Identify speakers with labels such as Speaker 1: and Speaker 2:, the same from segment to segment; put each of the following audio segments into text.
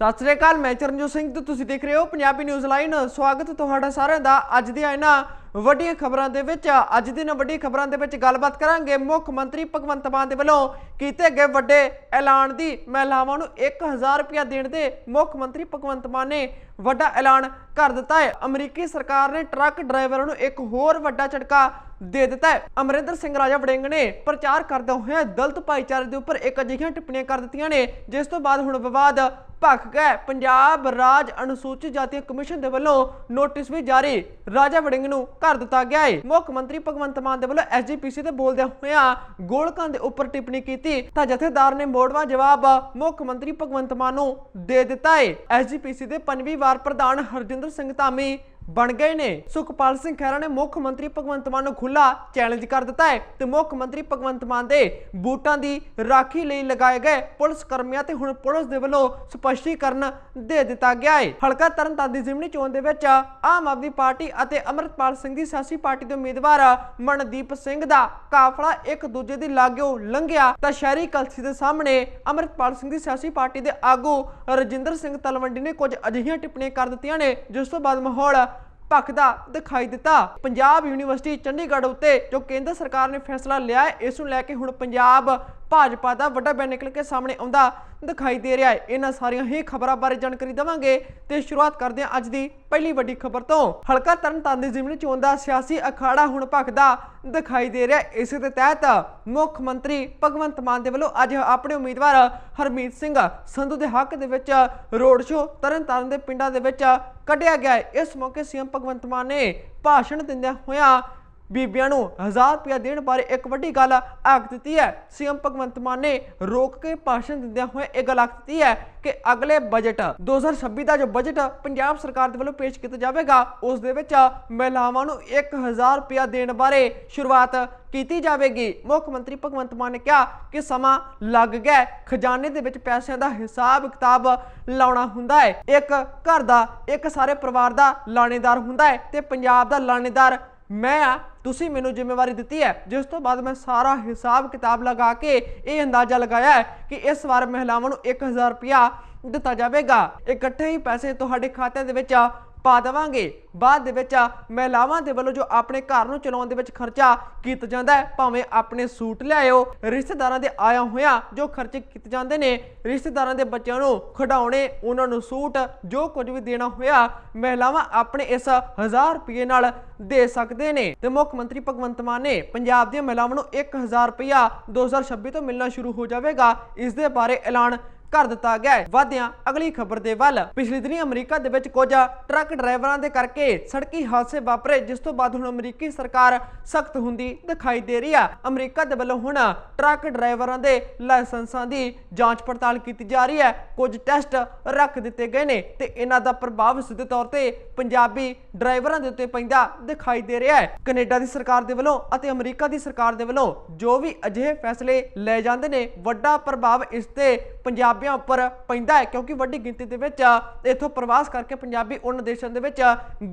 Speaker 1: ਸਤਿ ਸ੍ਰੀ ਅਕਾਲ, ਮੈਂ ਚਰਨਜੋਤ ਸਿੰਘ ਤੇ ਤੁਸੀਂ ਦੇਖ ਰਹੇ ਹੋ ਪੰਜਾਬੀ ਨਿਊਜ਼ ਲਾਈਨ। ਸਵਾਗਤ ਤੁਹਾਡਾ ਸਾਰਿਆਂ ਦਾ। ਅੱਜ ਦੀਆਂ ਇਹਨਾਂ ਵੱਡੀਆਂ ਖਬਰਾਂ ਦੇ ਵਿੱਚ, ਅੱਜ ਦਿਨ ਵੱਡੀ ਖਬਰਾਂ ਦੇ ਵਿੱਚ ਗੱਲਬਾਤ ਕਰਾਂਗੇ। ਮੁੱਖ ਮੰਤਰੀ ਭਗਵੰਤ ਮਾਨ ਦੇ ਵੱਲੋਂ ਕੀਤੇ ਗਏ ਵੱਡੇ ਐਲਾਨ ਦੀ ਮਹਿਲਾਵਾਂ ਨੂੰ 1000 ਰੁਪਇਆ ਦੇਣ ਦੇ ਮੁੱਖ ਮੰਤਰੀ ਭਗਵੰਤ ਮਾਨ ਨੇ ਵੱਡਾ ਐਲਾਨ ਕਰ ਦਿੱਤਾ ਹੈ। ਅਮਰੀਕੀ ਸਰਕਾਰ ਨੇ ਟਰੱਕ ਡਰਾਈਵਰਾਂ ਨੂੰ ਇੱਕ ਹੋਰ ਵੱਡਾ ਝਟਕਾ ਦੇ ਦਿੱਤਾ ਹੈ। ਅਮਰਿੰਦਰ ਸਿੰਘ ਰਾਜਾ ਵੜਿੰਗ ਨੇ ਪ੍ਰਚਾਰ ਕਰਦੇ ਹੋਏ ਦਲਤ ਭਾਈਚਾਰੇ ਦੇ ਉੱਪਰ ਇੱਕ ਅਜਿਹੀਆਂ ਟਿੱਪਣੀਆਂ ਕਰ ਦਿੱਤੀਆਂ ਨੇ, ਜਿਸ ਤੋਂ ਬਾਅਦ ਹੁਣ ਵਿਵਾਦ ਭਖ ਗਿਆ ਪੰਜਾਬ ਰਾਜ ਅਨੁਸੂਚਿਤ ਜਾਤੀ ਕਮਿਸ਼ਨ ਦੇ ਵੱਲੋਂ ਨੋਟਿਸ ਵੀ ਜਾਰੀ। ਰਾਜਾ ਵੜਿੰਗ ਨੂੰ ਕਰ ਦਿੱਤਾ ਗਿਆ ਹੈ ਮੁੱਖ ਮੰਤਰੀ ਭਗਵੰਤ ਮਾਨ ਦੇ ਵੱਲੋਂ ਐਸਜੀਪੀਸੀ ਤੇ ਬੋਲਦਿਆਂ ਹੋਇਆਂ ਗੋਲਕਾਂ ਦੇ ਉੱਪਰ ਟਿੱਪਣੀ ਕੀਤੀ। ਤਾਂ ਜਥੇਦਾਰ ਨੇ ਮੋੜਵਾ ਜਵਾਬ ਮੁੱਖ ਮੰਤਰੀ ਭਗਵੰਤ ਮਾਨ ਨੂੰ ਦੇ ਦਿੱਤਾ ਹੈ ਐਸਜੀਪੀਸੀ ਦੇ ਪੰਜਵੀਂ ਵਾਰ ਪ੍ਰਧਾਨ ਹਰਜਿੰਦਰ ਸਿੰਘ ਧਾਮੀ ਬਣ ਗਏ ਨੇ। ਸੁਖਪਾਲ ਸਿੰਘ ਖਹਿਰਾ ਨੇ ਮੁੱਖ ਮੰਤਰੀ ਭਗਵੰਤ ਮਾਨ ਨੂੰ ਖੁੱਲਾ ਚੈਲੰਜ ਕਰ ਦਿੱਤਾ ਹੈ ਤੇ ਮੁੱਖ ਮੰਤਰੀ ਭਗਵੰਤ ਮਾਨ ਦੇ ਬੂਟਾਂ ਦੀ ਰਾਖੀ ਲਈ ਲਗਾਏ ਗਏ ਪੁਲਿਸ ਕਰਮੀਆਂ ਤੇ ਹੁਣ ਪੁਲਿਸ ਦੇ ਵੱਲੋਂ ਸਪਸ਼ਟੀਕਰਨ ਦੇ ਦਿੱਤਾ ਗਿਆ ਹੈ। ਹਲਕਾ ਤਰਨਤਾਰਨ ਦੀ ਜ਼ਿਮਨੀ ਚੋਣ ਦੇ ਵਿੱਚ ਆਮ ਆਦਮੀ ਪਾਰਟੀ ਅਤੇ ਅਮਰਤਪਾਲ ਸਿੰਘ ਦੀ ਸਿਆਸੀ ਪਾਰਟੀ ਦੇ ਉਮੀਦਵਾਰ ਮਨਦੀਪ ਸਿੰਘ ਦਾ ਕਾਫਲਾ ਇੱਕ ਦੂਜੇ ਦੀ ਲਾਗਿਓ ਲੰਘਿਆ ਤਾਂ ਸ਼ਹਿਰੀ ਕਲਸੀ ਦੇ ਸਾਹਮਣੇ ਅਮਰਤਪਾਲ ਸਿੰਘ ਦੀ ਸਿਆਸੀ ਪਾਰਟੀ ਦੇ ਆਗੂ ਰਜਿੰਦਰ ਸਿੰਘ ਤਲਵੰਡੀ ਨੇ ਕੁਝ ਅਜਿਹੀਆਂ ਟਿੱਪਣੀਆਂ ਕਰ ਦਿੱਤੀਆਂ ਨੇ, ਜਿਸ ਤੋਂ ਬਾਅਦ ਮਾਹੌਲ ਭਖਦਾ ਦਿਖਾਈ ਦਿੱਤਾ। ਪੰਜਾਬ ਯੂਨੀਵਰਸਿਟੀ ਚੰਡੀਗੜ੍ਹ ਉੱਤੇ ਜੋ ਕੇਂਦਰ ਸਰਕਾਰ ਨੇ ਫੈਸਲਾ ਲਿਆ ਹੈ, ਇਸ ਨੂੰ ਲੈ ਕੇ ਹੁਣ ਪੰਜਾਬ ਭਾਜਪਾ ਦਾ ਵੱਡਾ ਬਿਆਨ ਨਿਕਲ ਕੇ ਸਾਹਮਣੇ ਆਉਂਦਾ ਦਿਖਾਈ ਦੇ ਰਿਹਾ ਹੈ। ਇਹਨਾਂ ਸਾਰੀਆਂ ਹੀ ਖਬਰਾਂ ਬਾਰੇ ਜਾਣਕਾਰੀ ਦਵਾਂਗੇ ਤੇ ਸ਼ੁਰੂਆਤ ਕਰਦੇ ਹਾਂ ਅੱਜ ਦੀ ਪਹਿਲੀ ਵੱਡੀ ਖਬਰ ਤੋਂ। ਹਲਕਾ ਤਰਨਤਾਰਨ ਦੀ ਜ਼ਿਮਨੀ ਚੋਣ ਦਾ ਸਿਆਸੀ ਅਖਾੜਾ ਹੁਣ ਭਖਦਾ ਦਿਖਾਈ ਦੇ ਰਿਹਾ ਇਸੇ ਦੇ ਤਹਿਤ ਮੁੱਖ ਮੰਤਰੀ ਭਗਵੰਤ ਮਾਨ ਦੇ ਵੱਲੋਂ ਅੱਜ ਆਪਣੇ ਉਮੀਦਵਾਰ ਹਰਮੀਤ ਸਿੰਘ ਸੰਧੂ ਦੇ ਹੱਕ ਦੇ ਵਿੱਚ ਰੋਡ ਸ਼ੋਅ ਤਰਨਤਾਰਨ ਦੇ ਪਿੰਡਾਂ ਦੇ ਵਿੱਚ ਕੱਢਿਆ ਗਿਆ ਇਸ ਮੌਕੇ ਸੀਐਮ ਭਗਵੰਤ ਮਾਨ ਨੇ ਭਾਸ਼ਣ ਦਿੰਦਿਆਂ ਹੋਇਆ ਬੀਬੀਆਂ ਨੂੰ 1000 ਰੁਪਇਆ ਦੇਣ ਬਾਰੇ ਇੱਕ ਵੱਡੀ ਗੱਲ ਆਖ ਦਿੱਤੀ ਹੈ। ਸੀਐਮ ਭਗਵੰਤ ਮਾਨ ਨੇ ਰੋਕ ਕੇ ਭਾਸ਼ਣ ਦਿੰਦਿਆਂ ਹੋਏ ਇਹ ਗੱਲ ਆਖ ਦਿੱਤੀ ਹੈ ਕਿ ਅਗਲੇ ਬਜਟ 2026 ਦਾ ਜੋ ਬਜਟ ਪੰਜਾਬ ਸਰਕਾਰ ਦੇ ਵੱਲੋਂ ਪੇਸ਼ ਕੀਤਾ ਜਾਵੇਗਾ, ਉਸ ਦੇ ਵਿੱਚ ਮਹਿਲਾਵਾਂ ਨੂੰ 1000 ਰੁਪਇਆ ਦੇਣ ਬਾਰੇ ਸ਼ੁਰੂਆਤ ਕੀਤੀ ਜਾਵੇਗੀ। ਮੁੱਖ ਮੰਤਰੀ ਭਗਵੰਤ ਮਾਨ ਨੇ ਕਿਹਾ ਕਿ ਸਮਾਂ ਲੱਗ ਗਿਆ ਖਜ਼ਾਨੇ ਦੇ ਵਿੱਚ ਪੈਸਿਆਂ ਦਾ ਹਿਸਾਬ ਕਿਤਾਬ ਲਾਉਣਾ ਹੁੰਦਾ ਹੈ। ਇੱਕ ਘਰ ਦਾ, ਇੱਕ ਸਾਰੇ ਪਰਿਵਾਰ ਦਾ ਲਾਣੇਦਾਰ ਹੁੰਦਾ ਹੈ ਤੇ ਪੰਜਾਬ ਦਾ ਲਾਣੇਦਾਰ ਮੈਂ ਆ ਤੁਸੀਂ ਮੈਨੂੰ ਜ਼ਿੰਮੇਵਾਰੀ ਦਿੱਤੀ ਹੈ। ਜਿਸ ਤੋਂ ਬਾਅਦ ਮੈਂ ਸਾਰਾ ਹਿਸਾਬ ਕਿਤਾਬ ਲਗਾ ਕੇ ਇਹ ਅੰਦਾਜ਼ਾ ਲਗਾਇਆ ਹੈ ਕਿ ਇਸ ਵਾਰ ਮਹਿਲਾਵਾਂ ਨੂੰ 1000 ਰੁਪਇਆ ਦਿੱਤਾ ਜਾਵੇਗਾ। ਇਕੱਠੇ ਹੀ ਪੈਸੇ ਤੁਹਾਡੇ ਖਾਤੇ ਦੇ ਵਿੱਚ ਪਾ ਦੇਵਾਂਗੇ। ਬਾਅਦ ਦੇ ਵਿੱਚ ਮਹਿਲਾਵਾਂ ਦੇ ਵੱਲੋਂ ਜੋ ਆਪਣੇ ਘਰ ਨੂੰ ਚਲਾਉਣ ਦੇ ਵਿੱਚ ਖਰਚਾ ਕੀਤਾ ਜਾਂਦਾ ਹੈ, ਭਾਵੇਂ ਆਪਣੇ ਸੂਟ ਲਿਆਇਓ, ਰਿਸ਼ਤੇਦਾਰਾਂ ਦੇ ਆਇਆ ਹੋਇਆ ਜੋ ਖਰਚੇ ਕੀਤੇ ਜਾਂਦੇ ਨੇ, ਰਿਸ਼ਤੇਦਾਰਾਂ ਦੇ ਬੱਚਿਆਂ ਨੂੰ ਖਿਡਾਉਣੇ, ਉਹਨਾਂ ਨੂੰ ਸੂਟ ਜੋ ਕੁਝ ਵੀ ਦੇਣਾ ਹੋਇਆ, ਮਹਿਲਾਵਾਂ ਆਪਣੇ ਇਸ 1000 ਰੁਪਏ ਨਾਲ ਦੇ ਸਕਦੇ ਨੇ। ਤੇ ਮੁੱਖ ਮੰਤਰੀ ਭਗਵੰਤ ਮਾਨ ਨੇ ਪੰਜਾਬ ਦੀਆਂ ਮਹਿਲਾਵਾਂ ਨੂੰ 1000 ਰੁਪਇਆ 2026 ਤੋਂ ਮਿਲਣਾ ਸ਼ੁਰੂ ਹੋ ਜਾਵੇਗਾ। ਇਸ ਦੇ ਬਾਰੇ ਐਲਾਨ ਕਰ ਦਿੱਤਾ ਗਿਆ ਹੈ। ਵਾਦਿਆਂ ਅਗਲੀ ਖਬਰ ਦੇ ਵੱਲ। ਪਿਛਲੇ ਦਿਨੀ ਅਮਰੀਕਾ ਦੇ ਵਿੱਚ ਕੁਝ ਟਰੱਕ ਡਰਾਈਵਰਾਂ ਦੇ ਕਰਕੇ ਸੜਕੀ ਹਾਦਸੇ ਵਾਪਰੇ, ਜਿਸ ਤੋਂ ਬਾਅਦ ਹੁਣ ਅਮਰੀਕੀ ਸਰਕਾਰ ਸਖਤ ਹੁੰਦੀ ਦਿਖਾਈ ਦੇ ਰਹੀ ਆ। ਅਮਰੀਕਾ ਦੇ ਵੱਲੋਂ ਹੁਣ ਟਰੱਕ ਡਰਾਈਵਰਾਂ ਦੇ ਲਾਇਸੈਂਸਾਂ ਦੀ ਜਾਂਚ ਪੜਤਾਲ ਕੀਤੀ ਜਾ ਰਹੀ ਹੈ। ਕੁਝ ਟੈਸਟ ਰੱਖ ਦਿੱਤੇ ਗਏ ਨੇ ਤੇ ਇਹਨਾਂ ਦਾ ਪ੍ਰਭਾਵ ਸਿੱਧੇ ਤੌਰ ਤੇ ਪੰਜਾਬੀ ਡਰਾਈਵਰਾਂ ਦੇ ਉੱਤੇ ਪੈਂਦਾ ਦਿਖਾਈ ਦੇ ਰਿਹਾ ਹੈ। ਕੈਨੇਡਾ ਦੀ ਸਰਕਾਰ ਦੇ ਵੱਲੋਂ ਅਤੇ ਅਮਰੀਕਾ ਦੀ ਸਰਕਾਰ ਦੇ ਵੱਲੋਂ ਜੋ ਵੀ ਅਜਿਹੇ ਫੈਸਲੇ ਲਏ ਜਾਂਦੇ ਨੇ, ਵੱਡਾ ਪ੍ਰਭਾਵ ਇਸ ਤੇ ਪੰਜਾਬੀਆਂ ਉੱਪਰ ਪੈਂਦਾ ਹੈ, ਕਿਉਂਕਿ ਵੱਡੀ ਗਿਣਤੀ ਦੇ ਵਿੱਚ ਇੱਥੋਂ ਪ੍ਰਵਾਸ ਕਰਕੇ ਪੰਜਾਬੀ ਉਹਨਾਂ ਦੇਸ਼ਾਂ ਦੇ ਵਿੱਚ